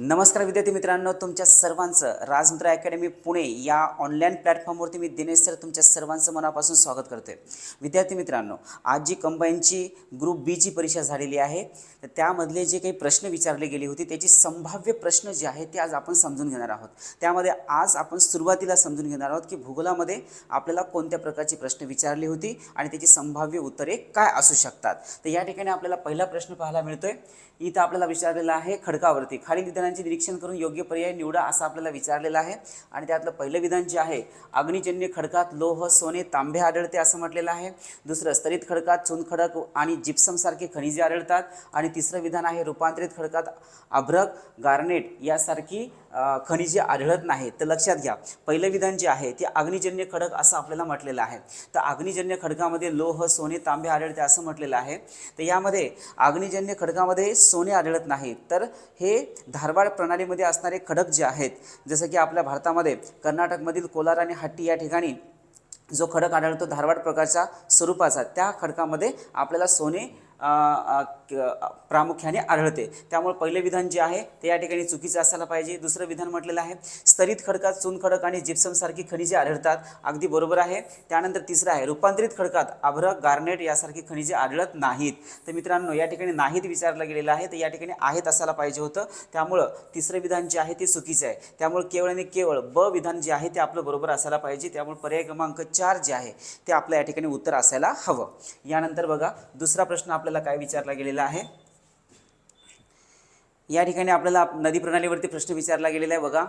नमस्कार विद्यार्थी मित्रांनो तुमच्या सर्वांचं राजमित्र अकॅडमी पुणे या ऑनलाईन प्लॅटफॉर्मवरती मी दिनेश सर तुमच्या सर्वांचं मनापासून स्वागत करतोय. विद्यार्थी मित्रांनो आज जी कंबाईनची ग्रुप बीची परीक्षा झालेली आहे तर त्यामधले जे काही प्रश्न विचारले गेले होते त्याची संभाव्य प्रश्न जे आहेत ते आज आपण समजून घेणार आहोत. त्यामध्ये आज आपण सुरुवातीला समजून घेणार आहोत की भूगोलामध्ये आपल्याला कोणत्या प्रकारची प्रश्न विचारली होती आणि त्याची संभाव्य उत्तरे काय असू शकतात. तर या ठिकाणी आपल्याला पहिला प्रश्न पाहायला मिळतोय. इथं आपल्याला विचारलेला आहे खडकावरती. खालील विधानांचे निरीक्षण करून योग्य पर्याय निवडा असं आपल्याला विचारलेलं आहे. आणि त्यातलं पहिलं विधान जे आहे अग्निजन्य खडकात लोह सोने तांबे आढळते असं म्हटलेलं आहे. दुसरं स्तरित खडकात चुनखडक आणि जिप्समसारखे खनिजे आढळतात. आणि तिसरं विधान आहे रूपांतरित खडकात अभ्रक गार्नेट यासारखी खनिजे आढळत नाहीत. तर लक्षात घ्या पहिलं विधान जे आहे ते अग्निजन्य खडक असं आपल्याला म्हटलेलं आहे. तर अग्निजन्य खडकामध्ये लोह सोने तांबे आढळते असं म्हटलेलं आहे. तर यामध्ये अग्निजन्य खडकामध्ये सोने आढळत नाही तर हे धारवाड प्रणालीमध्ये असणारे खडक जे आहेत जसं की आपल्या भारतामध्ये कर्नाटकमधील कोलार आणि हट्टी या ठिकाणी जो खडक आढळतो धारवाड प्रकारच्या स्वरूपाचा त्या खडकामध्ये आपल्याला सोने प्रामुख्याने आढळते. त्यामुळे पहिले विधान जे आहे ते या ठिकाणी चुकीचं असायला पाहिजे. दुसरं विधान म्हटलेलं आहे स्तरित खडकात चुनखडक आणि जिप्समसारखी खनिजे आढळतात. अगदी बरोबर आहे. त्यानंतर तिसरं आहे रूपांतरित खडकात आभ्र गार्नेट यासारखी खनिजे आढळत नाहीत. तर मित्रांनो या ठिकाणी नाहीत विचारलं गेलेलं आहे तर या ठिकाणी आहेत असायला पाहिजे होतं. त्यामुळं तिसरं विधान जे आहे ते चुकीचं आहे. त्यामुळे केवळ आणि केवळ ब विधान जे आहे ते आपलं बरोबर असायला पाहिजे. त्यामुळे पर्याय क्रमांक चार जे आहे ते आपलं या ठिकाणी उत्तर असायला हवं. यानंतर बघा दुसरा प्रश्न आपला आपल्याला काय विचारला गेलेला आहे? या ठिकाणी आपल्याला नदी प्रणालीवरती प्रश्न विचारला गेलेला आहे बघा.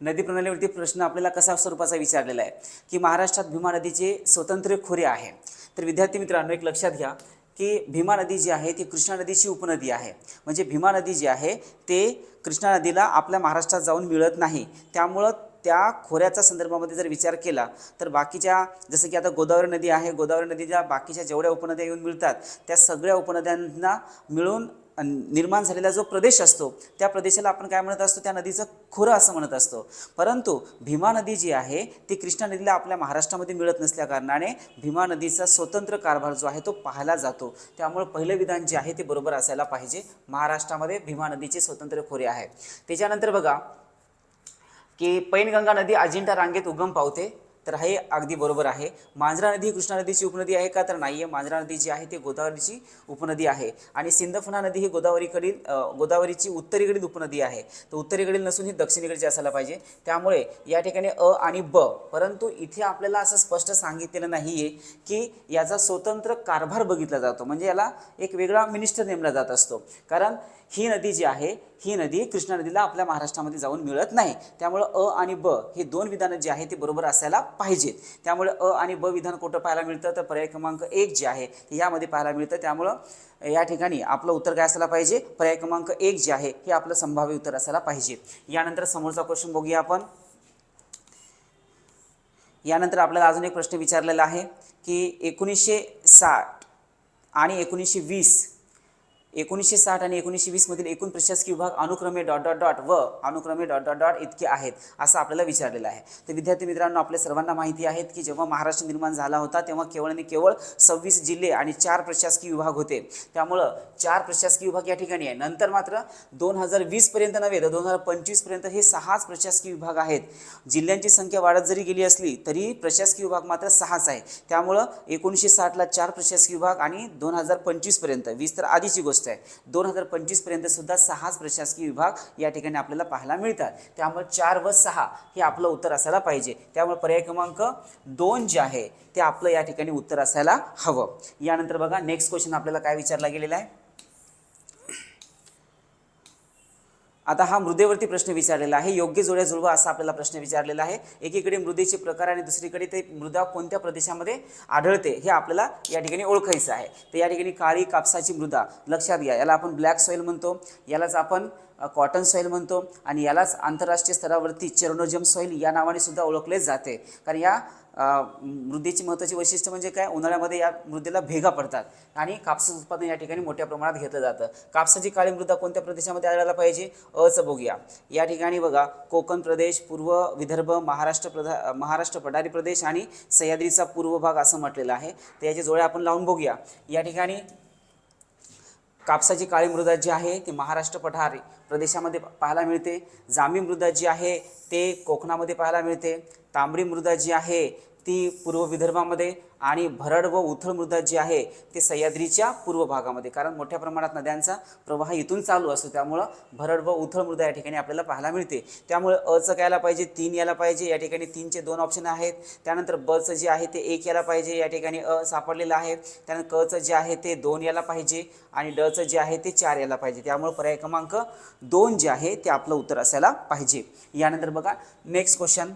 नदी प्रणालीवरती प्रश्न आपल्याला कसा स्वरूपाचा विचारलेला आहे? की महाराष्ट्रात भीमा नदीचे स्वतंत्र खोरे आहे. तर विद्यार्थी मित्रांनो एक लक्षात घ्या की भीमा नदी जी आहे ती कृष्णा नदीची उपनदी आहे. म्हणजे भीमा नदी जी आहे ते कृष्णा नदीला आपल्या महाराष्ट्रात जाऊन मिळत नाही. त्यामुळं त्या खोऱ्याचा संदर्भामध्ये जर विचार केला तर बाकीच्या जसं की आता गोदावरी नदी आहे गोदावरी नदीच्या बाकीच्या जेवढ्या उपनद्या येऊन मिळतात त्या सगळ्या उपनद्यांना मिळून निर्माण झालेला जो प्रदेश असतो त्या प्रदेशाला आपण काय म्हणत असतो? त्या नदीचं खोरं असं म्हणत असतो. परंतु भीमा नदी जी आहे ती कृष्णा नदीला आपल्या महाराष्ट्रामध्ये मिळत नसल्या कारणाने भीमा नदीचा स्वतंत्र कारभार जो आहे तो पाहायला जातो. त्यामुळे पहिलं विधान जे आहे ते बरोबर असायला पाहिजे. महाराष्ट्रामध्ये भीमा नदीचे स्वतंत्र खोरे आहे. त्याच्यानंतर बघा की पैनगंगा नदी अजिंठा रांगेत उगम पावते तर हे अगदी बरोबर आहे. मांजरा नदी ही कृष्णा नदीची उपनदी आहे का? तर नाही आहे मांजरा नदी जी आहे ती गोदावरीची उपनदी आहे. आणि सिंदफणा नदी ही गोदावरीकडील गोदावरीची उत्तरेकडील उपनदी आहे. तर उत्तरेकडील नसून ही दक्षिणेकडची असायला पाहिजे. त्यामुळे या ठिकाणी अ आणि ब परंतु इथे आपल्याला असं स्पष्ट सांगितलेलं नाही आहे की याचा स्वतंत्र कारभार बघितला जातो. म्हणजे याला एक वेगळा मिनिस्टर नेमला जात असतो. कारण ही नदी जी आहे ही नदी कृष्णा नदीला आपल्या महाराष्ट्रामध्ये जाऊन मिळत नाही. त्यामुळं अ आणि ब हे दोन विधानं जी आहे ते बरोबर असायला पाहिजेत. त्यामुळे अ आणि ब विधान कुठं पाहायला मिळतं? तर पर्याय क्रमांक एक जे आहे ते यामध्ये पाहायला मिळतं. त्यामुळं या ठिकाणी आपलं उत्तर काय असायला पाहिजे? पर्याय क्रमांक एक जे आहे हे आपलं संभाव्य उत्तर असायला पाहिजे. यानंतर समोरचा क्वेश्चन बघूया आपण. यानंतर आपल्याला अजून एक प्रश्न विचारलेला आहे की एकोणीसशे साठ आणि एकोणीसशे वीस एकोणीसशे साठ आणि एकोणीसशे वीसमधील एकूण प्रशासकीय विभाग अनुक्रमे डॉट डॉट डॉट व अनुक्रमे डॉट डॉट डॉट इतके आहेत असं आपल्याला विचारलेलं आहे. तर विद्यार्थी मित्रांनो आपल्या सर्वांना माहिती आहेत की जेव्हा महाराष्ट्र निर्माण झाला होता तेव्हा केवळ आणि केवळ सव्वीस जिल्हे आणि चार प्रशासकीय विभाग होते. त्यामुळं चार प्रशासकीय विभाग या ठिकाणी आहे. नंतर मात्र दोन हजार वीसपर्यंत नव्हे तर दोन हजार पंचवीसपर्यंत हे सहाच प्रशासकीय विभाग आहेत. जिल्ह्यांची संख्या वाढत जरी गेली असली तरी प्रशासकीय विभाग मात्र सहाच आहे. त्यामुळं एकोणीसशे साठला चार प्रशासकीय विभाग आणि दोन हजार पंचवीसपर्यंत वीस तर आधीची गोष्ट आहे. दोन हजार पंचवीसपर्यंत सुद्धा सहाच प्रशासकीय विभाग या ठिकाणी आपल्याला पाहायला मिळतात. त्यामुळे चार व सहा हे आपलं उत्तर असायला पाहिजे. त्यामुळे पर्याय क्रमांक दोन जे आहे ते आपलं या ठिकाणी उत्तर असायला हवं. यानंतर बघा नेक्स्ट क्वेश्चन आपल्याला काय विचारला गेलेला आहे? आता हा मृदेवरती प्रश्न विचारलेला आहे. योग्य जोड्या जुळवा असा आपल्याला प्रश्न विचारलेला आहे. एकीकडे मृदेचे प्रकार आणि दुसरीकडे ते मृदा कोणत्या प्रदेशामध्ये आढळते हे आपल्याला या ठिकाणी ओळखायचं आहे. तर या ठिकाणी काळी कापसाची मृदा लक्षात घ्या. याला आपण ब्लॅक सॉईल म्हणतो. यालाच आपण कॉटन सॉईल म्हणतो आणि यालाच आंतरराष्ट्रीय स्तरावरती चेरोनोजम सॉईल या नावाने सुद्धा ओळखले जाते. कारण या मृदेची महत्त्वाची वैशिष्ट्य म्हणजे काय? उन्हाळ्यामध्ये या मृदेला भेगा पडतात आणि कापसाचं उत्पादन या ठिकाणी मोठ्या प्रमाणात घेतलं जातं. कापसाची काळी मृदा कोणत्या प्रदेशामध्ये आढळायला पाहिजे? अचं बघूया या ठिकाणी बघा कोकण प्रदेश पूर्व विदर्भ महाराष्ट्र प्रधा महाराष्ट्र पठारी प्रदेश आणि सह्याद्रीचा पूर्व भाग असं म्हटलेलं आहे. तर याच्या जोड्या आपण लावून बघूया. या ठिकाणी कापसाची काळी मृदा जी आहे ती महाराष्ट्र पठार प्रदेशामध्ये पाहायला मिळते. जांभी मृदा जी आहे ते कोकणामध्ये पाहायला मिळते. तांबडी मृदा जी आहे ती पूर्व विदर्भामध्ये आणि भरड व उथळ मृदा जी आहे ते सह्याद्रीच्या पूर्व भागामध्ये. कारण मोठ्या प्रमाणात नद्यांचा प्रवाह इथून चालू असतो. त्यामुळं भरड व उथळ मृदा या ठिकाणी आपल्याला पाहायला मिळते. त्यामुळे अचं यायला पाहिजे तीन यायला पाहिजे या ठिकाणी तीनचे दोन ऑप्शन आहेत. त्यानंतर बचं जे आहे ते एक यायला पाहिजे या ठिकाणी अ सापडलेलं आहे. त्यानंतर कचं जे आहे ते दोन यायला पाहिजे आणि डचं जे आहे ते चार यायला पाहिजे. त्यामुळे पर्याय क्रमांक दोन जे आहे ते आपलं उत्तर असायला पाहिजे. यानंतर बघा नेक्स्ट क्वेश्चन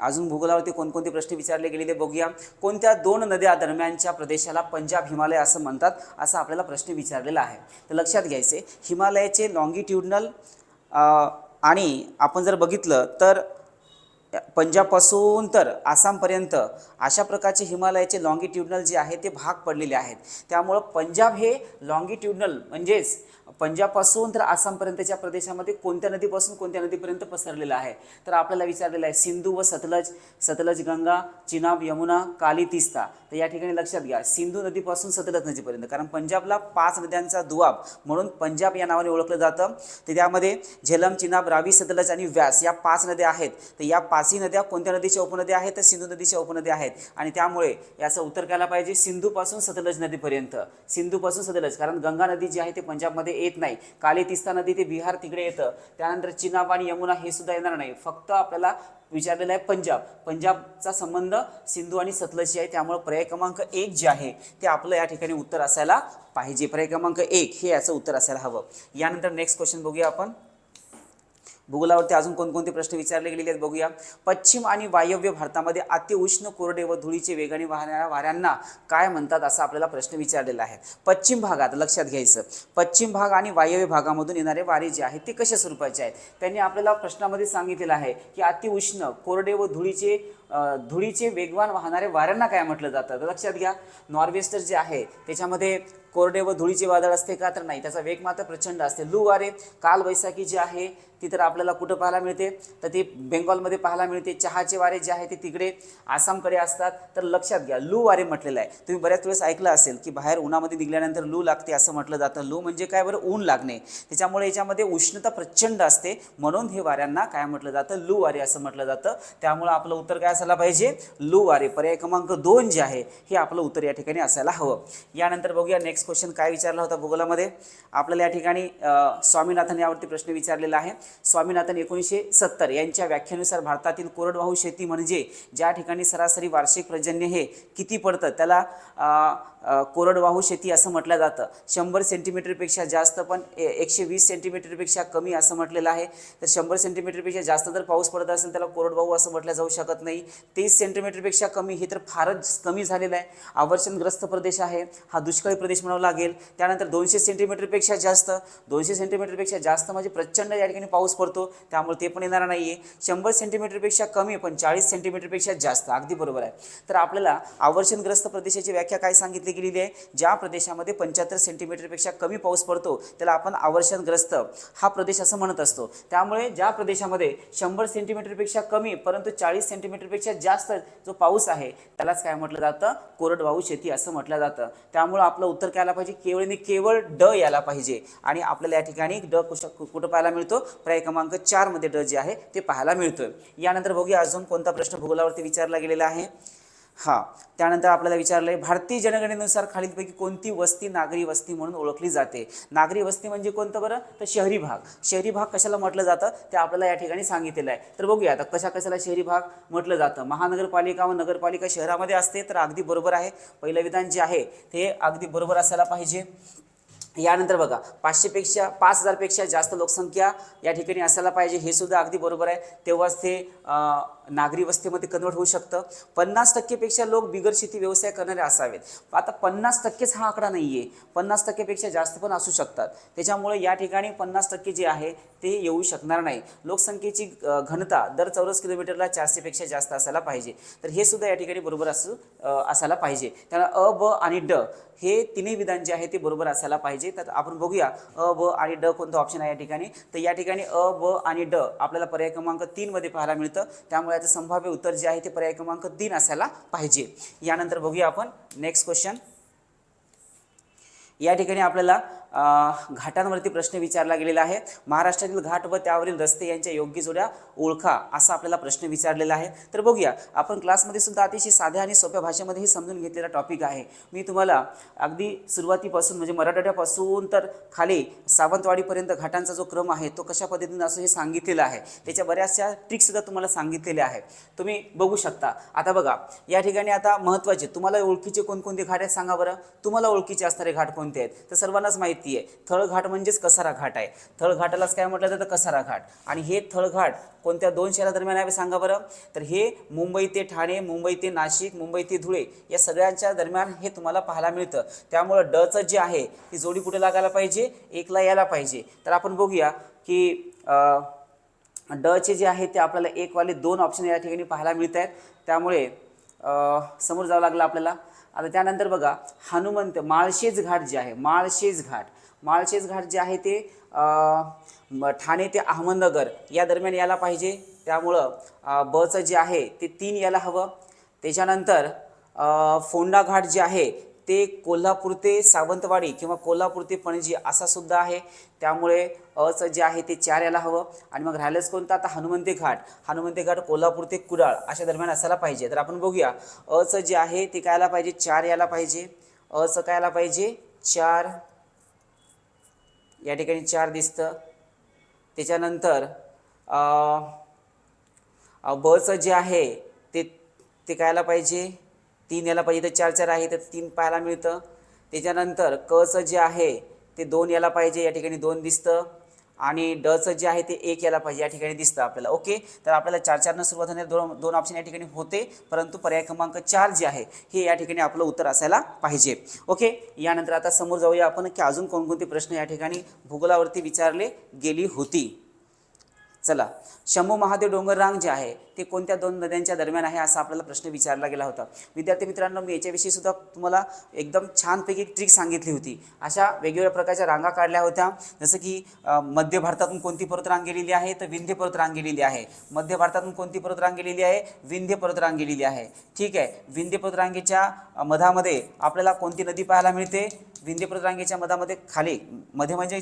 अजून भूगोलावरती कोणकोणते प्रश्न विचारले गेलेले बघूया. कोणत्या दोन नद्या दरम्यानच्या प्रदेशाला पंजाब हिमालय असं म्हणतात असा आपल्याला प्रश्न विचारलेला आहे. तर लक्षात घ्यायचे हिमालयाचे लॉंगिट्युडनल आणि आपण जर बघितलं तर पंजाबपासून तर आसामपर्यंत अशा प्रकारचे हिमालयाचे लॉंगिट्युडनल जे आहे ते भाग पडलेले आहेत. त्यामुळं पंजाब हे लॉंगिट्युडनल म्हणजेच पंजाबपासून तर आसामपर्यंतच्या प्रदेशामध्ये कोणत्या नदीपासून कोणत्या नदीपर्यंत पसरलेलं आहे? तर आपल्याला विचारलेलं आहे सिंधू व सतलज सतलज गंगा चिनाब यमुना काली तिस्ता. तर या ठिकाणी लक्षात घ्या सिंधू नदीपासून सतलज नदीपर्यंत. कारण पंजाबला पाच नद्यांचा दुआब म्हणून पंजाब या नावाने ओळखलं जातं. तर त्यामध्ये झेलम चिनाब रावी सतलज आणि व्यास या पाच नद्या आहेत. तर या पाचही नद्या कोणत्या नदीच्या उपनद्या आहेत? तर सिंधू नदीच्या उपनद्या आहेत. आणि त्यामुळे याचं उत्तर करायला पाहिजे सिंधूपासून सतलज नदीपर्यंत. सिंधूपासून सतलज. कारण गंगा नदी जी आहे ते पंजाबमध्ये येत नाही. काली तिस्ता नदी ते बिहार तिकडे येतं. त्यानंतर चिनाब आणि यमुना हे सुद्धा येणार नाही. फक्त आपल्याला विचारलेलं आहे पंजाब. पंजाबचा संबंध सिंधू आणि सतलजशी आहे. त्यामुळे पर्याय क्रमांक एक जे आहे ते आपलं या ठिकाणी उत्तर असायला पाहिजे. पर्याय क्रमांक एक हे याचं उत्तर असायला हवं. यानंतर नेक्स्ट क्वेश्चन बघूया आपण. भूगोलावरती अजून कोणकोणते प्रश्न विचारले गेलेले आहेत बघूया. पश्चिम आणि वायव्य भारतामध्ये अतिउष्ण कोरडे व धुळीचे वेगाने वाहणाऱ्या वाऱ्यांना काय म्हणतात असा आपल्याला प्रश्न विचारलेला आहे. पश्चिम भागात लक्षात घ्यायचं. पश्चिम भाग आणि वायव्य भागामधून येणारे वारे जे आहेत ते कशा स्वरूपाचे आहेत? त्यांनी आपल्याला प्रश्नामध्ये सांगितलेलं आहे की अतिउष्ण कोरडे व धुळीचे धुळीचे वेगवान वाहणारे वाऱ्यांना काय म्हटलं जातं? तर लक्षात घ्या. नॉर्वेस्टर जे आहे त्याच्यामध्ये कोरडे व धुळीचे वादळ असते का तर नाही. त्याचा वेग मात्र प्रचंड असते. लू वारे काल बैसाखी जी आहे ती तर आपल्याला कुठं पाहायला मिळते? तर ती बेंगॉलमध्ये पाहायला मिळते. चहाचे वारे जे आहे ते तिकडे आसामकडे असतात. तर लक्षात घ्या लू वारे म्हटलेलं आहे. तुम्ही बऱ्याच वेळेस ऐकलं असेल की बाहेर उन्हामध्ये निघाल्यानंतर लू लागते असं म्हटलं जातं. लू म्हणजे काय बरं? ऊन लागणे. त्याच्यामुळे याच्यामध्ये उष्णता प्रचंड असते. म्हणून हे वाऱ्यांना काय म्हटलं जातं? लू वारे असं म्हटलं जातं. त्यामुळं आपलं उत्तर काय असायला पाहिजे? लू वारे. पर्याय क्रमांक दोन जे आहे हे आपलं उत्तर या ठिकाणी असायला हवं. यानंतर बघूया नेक्स्ट क्वेश्चन काय विचारला होता भूगोलामध्ये? आपल्याला या ठिकाणी स्वामीनाथन यावरती प्रश्न विचारलेला आहे. स्वामीनाथन एकोणीसशे सत्तर यांच्या व्याख्येनुसार भारतातील कोरडवाहू शेती म्हणजे ज्या ठिकाणी सरासरी वार्षिक पर्जन्य हे किती पडतं त्याला कोरडवाहू शेती असं म्हटलं जातं. शंभर सेंटीमीटरपेक्षा जास्त पण एकशे वीस सेंटीमीटरपेक्षा कमी असं म्हटलेलं आहे. तर शंभर सेंटीमीटरपेक्षा जास्त जर पाऊस पडत असेल त्याला कोरडवाहू असं म्हटलं जाऊ शकत नाही. तीस सेंटीमीटरपेक्षा कमी हे तर फारच कमी झालेलं आहे. आवर्षणग्रस्त प्रदेश आहे. हा दुष्काळी प्रदेश म्हणावा लागेल. त्यानंतर दोनशे सेंटीमीटरपेक्षा जास्त. दोनशे सेंटीमीटरपेक्षा जास्त म्हणजे प्रचंड या ठिकाणी पाऊस पडतो. त्यामुळे ते पण येणार नाही आहे शंभर सेंटीमीटरपेक्षा कमी पण चाळीस सेंटीमीटरपेक्षा जास्त. अगदी बरोबर आहे. तर आपल्याला आवर्षणग्रस्त प्रदेशाची व्याख्या काय सांगितली गेलेली आहे? ज्या प्रदेशामध्ये पंच्याहत्तर सेंटीमीटरपेक्षा कमी पाऊस पडतो त्याला आपण आवर्षणग्रस्त हा प्रदेश असं म्हणत असतो. त्यामुळे ज्या प्रदेशामध्ये शंभर सेंटीमीटरपेक्षा कमी परंतु चाळीस सेंटीमीटरपेक्षा जास्त जो पाऊस आहे त्यालाच काय म्हटलं जातं? कोरडवाहू शेती असं म्हटलं जातं. त्यामुळं आपलं उत्तर काय आला पाहिजे. केवळ आणि केवळ ड यायला पाहिजे. आणि आपल्याला या ठिकाणी ड कुश कुठं पाहायला मिळतो? पर्याय क्रमांक चारमध्ये ड जे आहे ते पाहायला मिळतोय. यानंतर बघूया अजून कोणता प्रश्न भूगोलावरती विचारला गेलेला आहे. हां त्यानंतर आपल्याला विचारलं आहे भारतीय जनगणनेनुसार खालीलपैकी कोणती वस्ती नागरी वस्ती म्हणून ओळखली जाते? नागरी वस्ती म्हणजे कोणतं बरं? तर शहरी भाग. शहरी भाग कशाला म्हटलं जातं? ते आपल्याला या ठिकाणी सांगितलेलं आहे. तर बघूया आता कशा कशाला शहरी भाग म्हटलं जातं? महानगरपालिका व नगरपालिका शहरामध्ये असते तर अगदी बरोबर आहे. पहिलं विधान जे आहे ते अगदी बरोबर असायला पाहिजे. यानंतर बघा पाचशेपेक्षा पाच हजारपेक्षा जास्त लोकसंख्या या ठिकाणी असायला पाहिजे हे सुद्धा अगदी बरोबर आहे. तेव्हाच ते नागरी वस्तीमध्ये कन्वर्ट होऊ शकतं. पन्नास टक्केपेक्षा लोक बिगर शेती व्यवसाय करणारे असावेत. आता पन्नास टक्केच हा आकडा नाही आहे पन्नास टक्केपेक्षा जास्त पण असू शकतात. त्याच्यामुळे या ठिकाणी पन्नास टक्के जे आहे ते येऊ शकणार नाही. लोकसंख्येची घनता दर चौरस किलोमीटरला चारशेपेक्षा जास्त असायला पाहिजे. तर हे सुद्धा या ठिकाणी बरोबर असू असायला पाहिजे. त्याला अ ब आणि ड हे तिन्ही विधान जे आहे ते बरोबर असायला पाहिजे. तर आपण बघूया अ ब आणि ड कोणतं ऑप्शन आहे या ठिकाणी? तर या ठिकाणी अ ब आणि ड आपल्याला पर्याय क्रमांक तीनमध्ये पाहायला मिळतं. त्यामुळे त्यामुळे संभाव्य उत्तर जे आहे ते पर्याय क्रमांक तीन असायला पाहिजे. यानंतर बघूया आपण नेक्स्ट क्वेश्चन या ठिकाणी आपल्याला घाटांवरती प्रश्न विचारला गेलेला आहे. महाराष्ट्रातील घाट व त्यावरील रस्ते यांच्या योग्य जोड्या ओळखा असा आपल्याला प्रश्न विचारलेला आहे. तर बघूया आपण क्लासमध्ये सुद्धा अतिशय साध्या आणि सोप्या भाषेमध्येही समजून घेतलेला टॉपिक आहे. मी तुम्हाला अगदी सुरुवातीपासून म्हणजे मराठवाड्यापासून तर खाली सावंतवाडीपर्यंत घाटांचा जो क्रम आहे तो कशा पद्धतीने असं हे सांगितलेलं आहे त्याच्या बऱ्याचशा ट्रिक्ससुद्धा तुम्हाला सांगितलेल्या आहेत. तुम्ही बघू शकता. आता बघा या ठिकाणी आता महत्त्वाचे तुम्हाला ओळखीचे कोणकोणते घाट आहेत सांगा बरं. तुम्हाला ओळखीचे असणारे घाट कोणते आहेत? तर सर्वांनाच माहिती आहे थळघाट म्हणजेच कसारा घाट आहे. थळघाटालाच काय म्हटलं जातं? कसारा घाट. आणि हे थळघाट कोणत्या दोन शहरादरम्यान आहे सांगा बरं? तर हे मुंबई ते ठाणे मुंबई ते नाशिक मुंबई ते धुळे या सगळ्यांच्या दरम्यान हे तुम्हाला पाहायला मिळतं. त्यामुळं डचं जे आहे ती जोडी कुठे लागायला पाहिजे? एकला यायला पाहिजे. तर आपण बघूया की डचे जे आहे ते आपल्याला एकवाले दोन ऑप्शन या ठिकाणी पाहायला मिळत आहेत त्यामुळे समोर जावं लागलं आपल्याला. आता त्यानंतर बघा हनुमंत माळशेज घाट जे आहे माळशेज घाट. माळशेज घाट जे आहे ते ठाणे ते अहमदनगर या दरम्यान यायला पाहिजे. त्यामुळं बचं जे आहे ते तीन यायला हवं. त्याच्यानंतर फोंडा घाट जे आहे ते कोल्हापूर ते सावंतवाडी किंवा कोल्हापूर ते पणजी असा सुद्धा आहे. त्यामुळे अचं जे आहे ते चार यायला हवं. आणि मग राहिलंच कोणतं? आता हनुमंती घाट. हनुमंती घाट कोल्हापूर ते कुडाळ अशा दरम्यान असायला पाहिजे. तर आपण बघूया अचं जे आहे ते काय यायला पाहिजे? चार यायला पाहिजे. अचं काय यायला पाहिजे? चार या ठिकाणी चार दिसतं. त्याच्यानंतर बचं जे आहे ते ते काय यायला पाहिजे? तीन याला पाहिजे तर चार चार आहे तर तीन पाहायला मिळतं. त्याच्यानंतर कचं जे आहे ते दोन याला पाहिजे या ठिकाणी दोन दिसतं. आणि डचं जे आहे ते एक याला पाहिजे या ठिकाणी दिसतं आपल्याला. ओके? तर आपल्याला चार चारनं सुरुवात होण्यात दोन दोन ऑप्शन या ठिकाणी होते. परंतु पर्याय क्रमांक चार जे आहे हे या ठिकाणी आपलं उत्तर असायला पाहिजे. ओके? यानंतर आता समोर जाऊया आपण की अजून कोणकोणते प्रश्न या ठिकाणी भूगोलावरती विचारले गेली होती. चला शंभू महादेव डोंगर रांग जे आहे ते कोणत्या दोन नद्यांच्या दरम्यान आहे असा आपल्याला प्रश्न विचारला गेला होता. विद्यार्थी मित्रांनो मी याच्याविषयी सुद्धा तुम्हाला एकदम छानपैकी ट्रिक सांगितली होती. अशा वेगवेगळ्या प्रकारच्या रांगा काढल्या होत्या. जसं की मध्य भारतातून कोणती पर्वत रांग गेलेली आहे तर विंध्य पर्वत रांग गेलेली आहे. मध्य भारतातून कोणती पर्वत रांग गेलेली आहे विंध्य पर्वत रांग गेलेली आहे. ठीक आहे विंध्य पर्वत रांगेच्या मधामध्ये आपल्याला कोणती नदी पाहायला मिळते? विंध्य पर्वत रांगेच्या मधामध्ये खाली मध्ये म्हणजे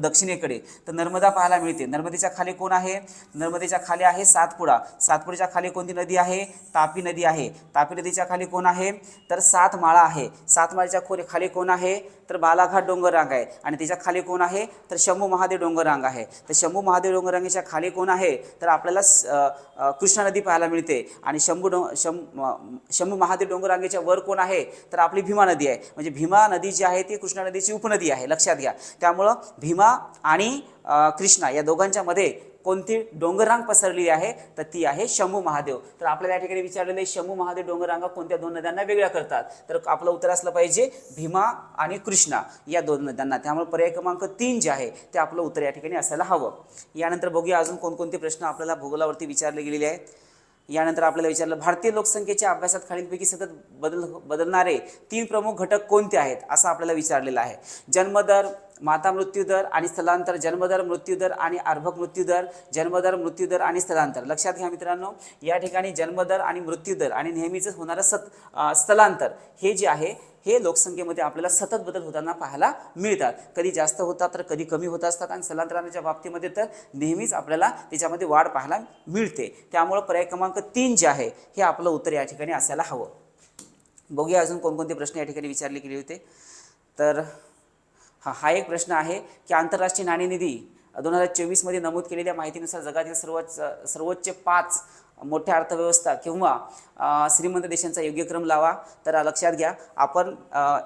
दक्षिणेकडे तर नर्मदा पाहायला मिळते. नर्मदेच्या खाली कोण आहे? नर्मदेच्या खाली आहे सातपुडा. सातपुड्याच्या खाली कोणती नदी आहे? तापी नदी आहे. तापी नदीच्या खाली कोण आहे? तर सातमाळा आहे. सातमाळ्याच्या खोरी खोली खाली कोण आहे? तर बालाघाट डोंगर रांग आहे. आणि त्याच्याखाली कोण आहे? तर शंभू महादेव डोंगर रांग आहे. तर शंभू महादेव डोंगर रांगेच्या खाली कोण आहे? तर आपल्याला कृष्णा नदी पाहायला मिळते. आणि शंभू डों शं शंभू महादेव डोंगर रांगेच्या वर कोण आहे? तर आपली भीमा नदी आहे. म्हणजे भीमा नदी जी आहे ती कृष्णा नदीची उपनदी आहे. लक्षात घ्या. त्यामुळं भीमा आणि कृष्णा या दोघांच्या मध्ये कोणती डोंगररांग पसरलेली आहे तर ती आहे शंभू महादेव. तर आपल्याला या ठिकाणी विचारलेलं आहे शंभू महादेव डोंगररांगा कोणत्या दोन नद्यांना वेगळ्या करतात? तर आपलं उत्तर असलं पाहिजे भीमा आणि कृष्णा या दोन नद्यांना. त्यामुळे पर्याय क्रमांक तीन जे आहे ते आपलं उत्तर या ठिकाणी असायला हवं. यानंतर बघूया अजून कोणकोणते प्रश्न आपल्याला भूगोलावरती विचारले गेलेले आहेत. यानंतर आपल्याला विचारलं भारतीय लोकसंख्येच्या अभ्यासात खालीलपैकी सतत बदल हो, बदलणारे तीन प्रमुख घटक कोणते आहेत? असं आपल्याला विचारलेलं आहे. जन्मदर माता मृत्यूदर आणि स्थलांतर. जन्मदर मृत्यूदर आणि अर्भक मृत्यूदर. जन्मदर मृत्यूदर आणि स्थलांतर. लक्षात घ्या मित्रांनो या ठिकाणी जन्मदर आणि मृत्यूदर आणि नेहमीच होणारं सत स्थलांतर हे जे आहे हे लोकसंख्येमध्ये आपल्याला सतत बदल होताना पाहायला मिळतात. कधी जास्त होतात तर कधी कमी होत असतात आणि स्थलांतरणाच्या बाबतीमध्ये तर नेहमीच आपल्याला त्याच्यामध्ये वाढ पाहायला मिळते. त्यामुळं पर्याय क्रमांक तीन जे आहे हे आपलं उत्तर या ठिकाणी असायला हवं. बघूया अजून कोणकोणते प्रश्न या ठिकाणी विचारले गेले होते. तर हा हा एक प्रश्न आहे की आंतरराष्ट्रीय नाणेनिधी दोन हजार चोवीसमध्ये नमूद केलेल्या माहितीनुसार जगातील सर्वोच्च सर्वोच्च पाच मोठ्या अर्थव्यवस्था किंवा श्रीमंत देशांचा योग्य क्रम लावा तर लक्षात घ्या. आपण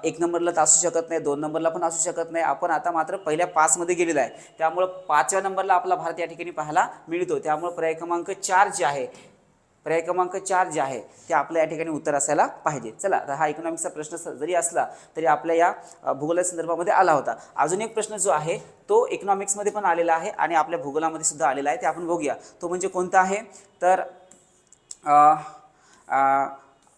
एक नंबरला तर असू शकत नाही दोन नंबरला पण असू शकत नाही. आपण आता मात्र पहिल्या पाचमध्ये गेलेलो आहे. त्यामुळं पाचव्या नंबरला आपला भारत या ठिकाणी पाहायला मिळतो त्यामुळं पर्याय क्रमांक चार जे आहे पर्याय क्रमांक चार जे आहे ते आपल्या या ठिकाणी उत्तर असायला पाहिजे. चला तर हा इकॉनॉमिक्सचा प्रश्न जरी असला तरी आपल्या या भूगोला संदर्भामध्ये आला होता. अजून एक प्रश्न जो आहे तो इकॉनॉमिक्समध्ये पण आलेला आहे आणि आपल्या भूगोलामध्ये सुद्धा आलेला आहे. ते आपण बघूया. तो म्हणजे कोणता आहे? तर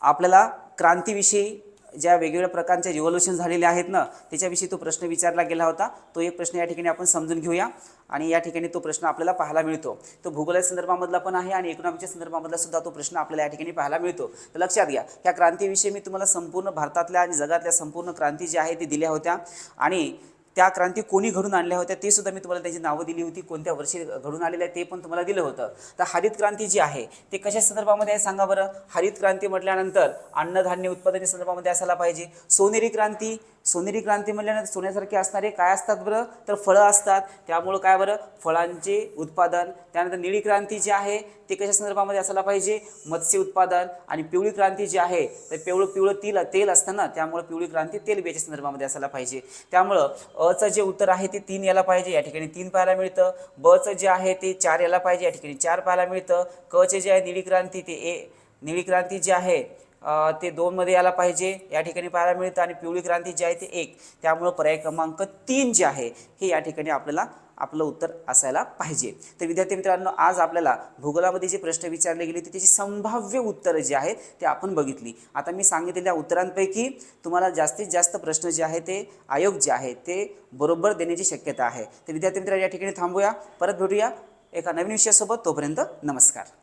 आपल्याला क्रांतीविषयी ज्या वेगवेगळ्या प्रकारच्या रिव्हॉल्युशन झालेले आहेत ना त्याच्याविषयी तो प्रश्न विचारला गेला होता. तो एक प्रश्न या ठिकाणी आपण समजून घेऊया आणि या ठिकाणी तो प्रश्न आपल्याला पाहायला मिळतो. तो भूगोलाच्या संदर्भामधला पण आहे आणि इकॉनॉमिकच्या संदर्भामधला सुद्धा तो प्रश्न आपल्याला या ठिकाणी पाहायला मिळतो. तर लक्षात घ्या या क्रांतीविषयी मी तुम्हाला संपूर्ण भारतातल्या आणि जगातल्या संपूर्ण क्रांती ज्या आहे ती दिल्या होत्या. आणि त्या क्रांती कोणी घडून आणल्या होत्या ते सुद्धा मी तुम्हाला त्याची नावं दिली होती कोणत्या वर्षी घडून आलेल्या आहे ते पण तुम्हाला दिलं होतं. तर हरित क्रांती जी आहे ते कशा संदर्भामध्ये आहे सांगा बरं? हरित क्रांती म्हटल्यानंतर अन्नधान्य उत्पादने संदर्भामध्ये असायला पाहिजे. सोनेरी क्रांती सोनेरी क्रांती म्हणल्यानंतर सोन्यासारखे असणारे काय असतात बरं? तर फळं असतात. त्यामुळं काय बरं? फळांचे उत्पादन. त्यानंतर निळी क्रांती जी आहे ते कशा संदर्भामध्ये असायला पाहिजे? मत्स्य उत्पादन आणि पिवळी क्रांती जी आहे तर पिवळं पिवळं तेल तेल असतं ना त्यामुळं पिवळी क्रांती तेलबियाच्या संदर्भामध्ये असायला पाहिजे. त्यामुळं अचं जे उत्तर आहे ते तीन याला पाहिजे. या ठिकाणी तीन पाहायला मिळतं. बचं जे आहे ते चार याला पाहिजे. या ठिकाणी चार पाहायला मिळतं. कचे जे आहे निळी क्रांती ते ए निळी क्रांती जी आहे ते दोनमध्ये यायला पाहिजे. या ठिकाणी पाहायला मिळतं. आणि पिवळी क्रांती जी आहे ते एक. त्यामुळं पर्याय क्रमांक तीन जे आहे हे या ठिकाणी आपल्याला आपलं उत्तर असायला पाहिजे. तर विद्यार्थी मित्रांनो आज आपल्याला भूगोलामध्ये जे प्रश्न विचारले गेले ते त्याची संभाव्य उत्तरं जी आहेत ते आपण बघितली. आता मी सांगितलेल्या उत्तरांपैकी तुम्हाला जास्तीत जास्त प्रश्न जे आहे ते आयोग जे आहे ते बरोबर देण्याची शक्यता आहे. तर विद्यार्थी मित्रांनो या ठिकाणी थांबूया. परत भेटूया एका नवीन विषयासोबत. तोपर्यंत नमस्कार.